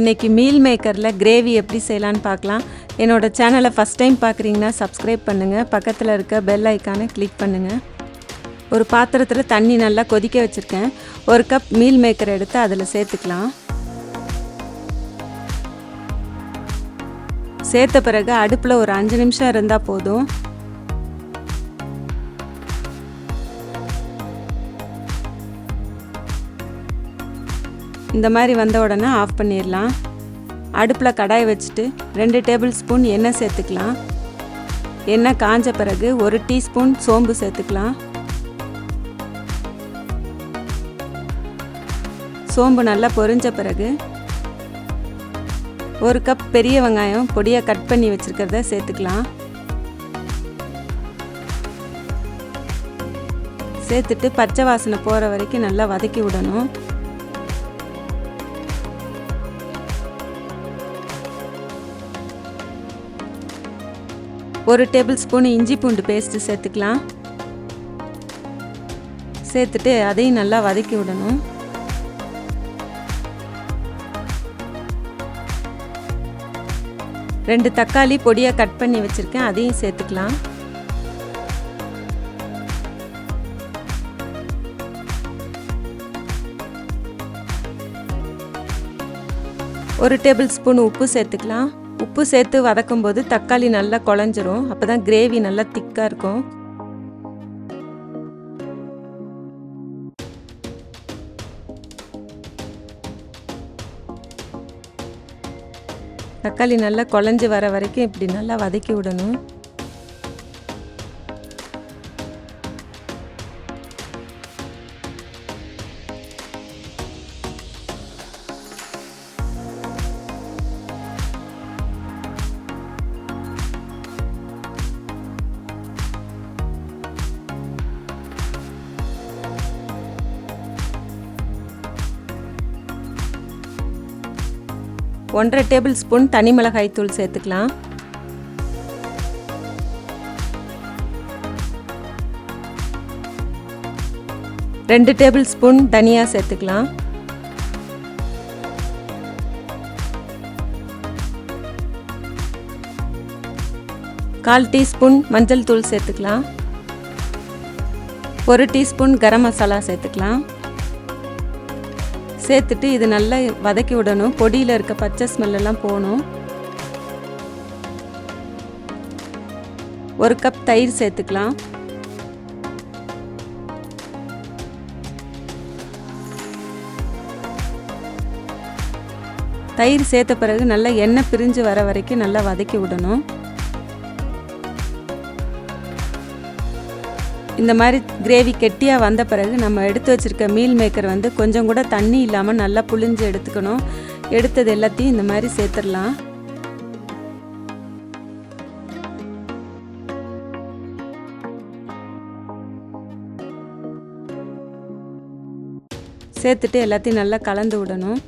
இன்றைக்கி meal மேக்கரில் gravy எப்படி செய்யலான்னு பார்க்கலாம். என்னோட சேனலை ஃபஸ்ட் டைம் பார்க்குறீங்கன்னா சப்ஸ்கிரைப் பண்ணுங்கள் பக்கத்தில் இருக்க பெல் ஐக்கானை கிளிக் பண்ணுங்கள் ஒரு பாத்திரத்தில் தண்ணி நல்லா கொதிக்க வச்சுருக்கேன். ஒரு கப் மீல் மேக்கர் எடுத்து அதில் சேர்த்துக்கலாம். சேர்த்த பிறகு அடுப்பில் ஒரு அஞ்சு நிமிஷம் இருந்தால் போதும். இந்த மாதிரி வந்த உடனே ஆஃப் பண்ணிடலாம். அடுப்பில் கடாய் வச்சுட்டு ரெண்டு டேபிள் ஸ்பூன் எண்ணெய் சேர்த்துக்கலாம். எண்ணெய் காஞ்ச பிறகு ஒரு டீஸ்பூன் சோம்பு சேர்த்துக்கலாம். சோம்பு நல்லா பொரிஞ்ச பிறகு ஒரு கப் பெரிய வெங்காயம் பொடியாக கட் பண்ணி வச்சுருக்கிறத சேர்த்துக்கலாம். சேர்த்துட்டு பச்சை வாசனை போகிற வரைக்கும் நல்லா வதக்கி விடணும். ஒரு டேபிள் ஸ்பூன் இஞ்சி பூண்டு பேஸ்ட்டு சேர்த்துக்கலாம். சேர்த்துட்டு அதையும் நல்லா வதக்கி விடணும். ரெண்டு தக்காளி பொடியாக கட் பண்ணி வச்சுருக்கேன் அதையும் சேர்த்துக்கலாம். ஒரு டேபிள் ஸ்பூன் உப்பு சேர்த்துக்கலாம். உப்பு சேர்த்து வதக்கும் போது தக்காளி நல்லா குழஞ்சிரும். அப்போ தான் கிரேவி நல்லா திக்காக இருக்கும். தக்காளி நல்லா குழஞ்சி வர வரைக்கும் இப்படி நல்லா வதக்கி விடணும். ஒன்றரை டேபிள் ஸ்பூன் தனி மிளகாய் தூள் சேர்த்துக்கலாம். ரெண்டு டேபிள் ஸ்பூன் தனியா சேர்த்துக்கலாம். கால் டீஸ்பூன் மஞ்சள் தூள் சேர்த்துக்கலாம். ஒரு டீஸ்பூன் கரம் மசாலா சேர்த்துக்கலாம். சேர்த்துட்டு இது நல்லா வதக்கி விடணும். பொடியில் இருக்க பச்சை ஸ்மெல்லாம் போகணும். ஒரு கப் தயிர் சேர்த்துக்கலாம். தயிர் சேர்த்த பிறகு நல்லா எண்ணெய் பிரிஞ்சு வர வரைக்கும் நல்லா வதக்கி விடணும். இந்த மாதிரி கிரேவி கெட்டியாக வந்த பிறகு நம்ம எடுத்து வச்சுருக்க மீல் மேக்கர் வந்து கொஞ்சம் கூட தண்ணி இல்லாமல் நல்லா புளிஞ்சு எடுத்துக்கணும். எடுத்தது எல்லாத்தையும் இந்த மாதிரி சேர்த்துடலாம். சேர்த்துட்டு எல்லாத்தையும் நல்லா கலந்து விடணும்.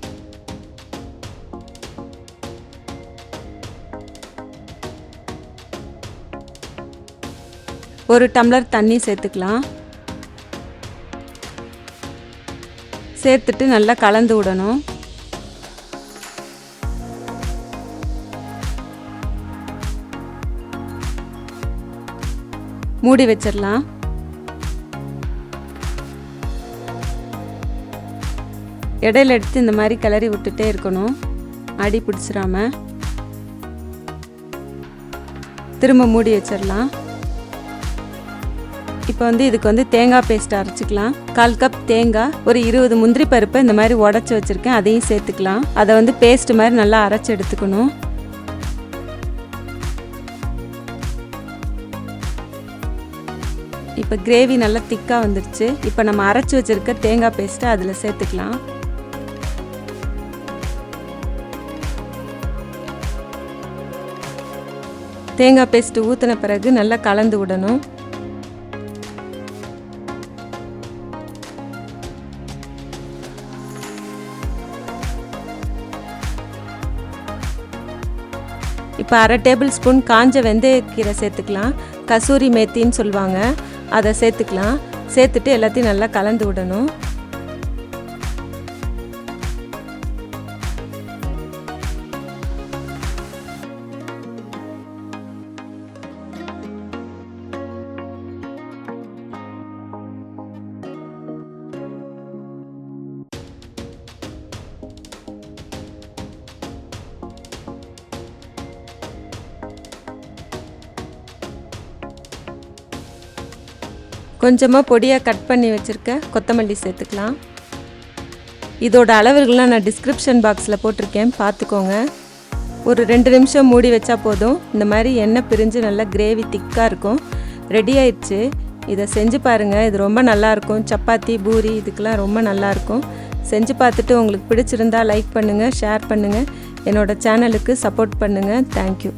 ஒரு டம்ளர் தண்ணி சேர்த்துக்கலாம். சேர்த்துட்டு நல்லா கலந்து விடணும். மூடி வச்சிடலாம். இடையில எடுத்து இந்த மாதிரி கிளறி விட்டுட்டே இருக்கணும். அடி பிடிச்சிடாம. திரும்ப மூடி வச்சிடலாம். இப்போ வந்து இதுக்கு வந்து தேங்காய் பேஸ்ட் அரைச்சிக்கலாம். கால் கப் தேங்காய் ஒரு இருபது முந்திரி பருப்பை இந்த மாதிரி உடச்சி வச்சுருக்கேன். அதையும் சேர்த்துக்கலாம். அதை வந்து பேஸ்ட் மாதிரி நல்லா அரைச்சி எடுத்துக்கணும். இப்போ கிரேவி நல்லா திக்காக வந்துருச்சு. இப்போ நம்ம அரைச்சி வச்சுருக்க தேங்காய் பேஸ்ட்டை அதில் சேர்த்துக்கலாம். தேங்காய் பேஸ்ட்டு ஊற்றின பிறகு நல்லா கலந்து விடணும். இப்போ அரை டேபிள் ஸ்பூன் காஞ்ச வெந்தயக்கீரை சேர்த்துக்கலாம். கசூரி மேத்தின்னு சொல்லுவாங்க. அதை சேர்த்துக்கலாம். சேர்த்துட்டு எல்லாத்தையும் நல்லா கலந்து விடணும். கொஞ்சமாக பொடியாக கட் பண்ணி வச்சுருக்க கொத்தமல்லி சேர்த்துக்கலாம். இதோட அளவுகள்லாம் நான் டிஸ்கிரிப்ஷன் பாக்ஸில் போட்டிருக்கேன். பார்த்துக்கோங்க. ஒரு ரெண்டு நிமிஷம் மூடி வச்சா போதும். இந்த மாதிரி எண்ணெய் பிரிஞ்சு நல்லா கிரேவி திக்காக இருக்கும். ரெடி ஆயிடுச்சு. இதை செஞ்சு பாருங்கள் இது ரொம்ப நல்லாயிருக்கும் சப்பாத்தி பூரி இதுக்கெலாம் ரொம்ப நல்லாயிருக்கும் செஞ்சு பார்த்துட்டு உங்களுக்கு பிடிச்சிருந்தா லைக் பண்ணுங்கள் ஷேர் பண்ணுங்கள் என்னோடய சேனலுக்கு சப்போர்ட் பண்ணுங்கள் தேங்க்யூ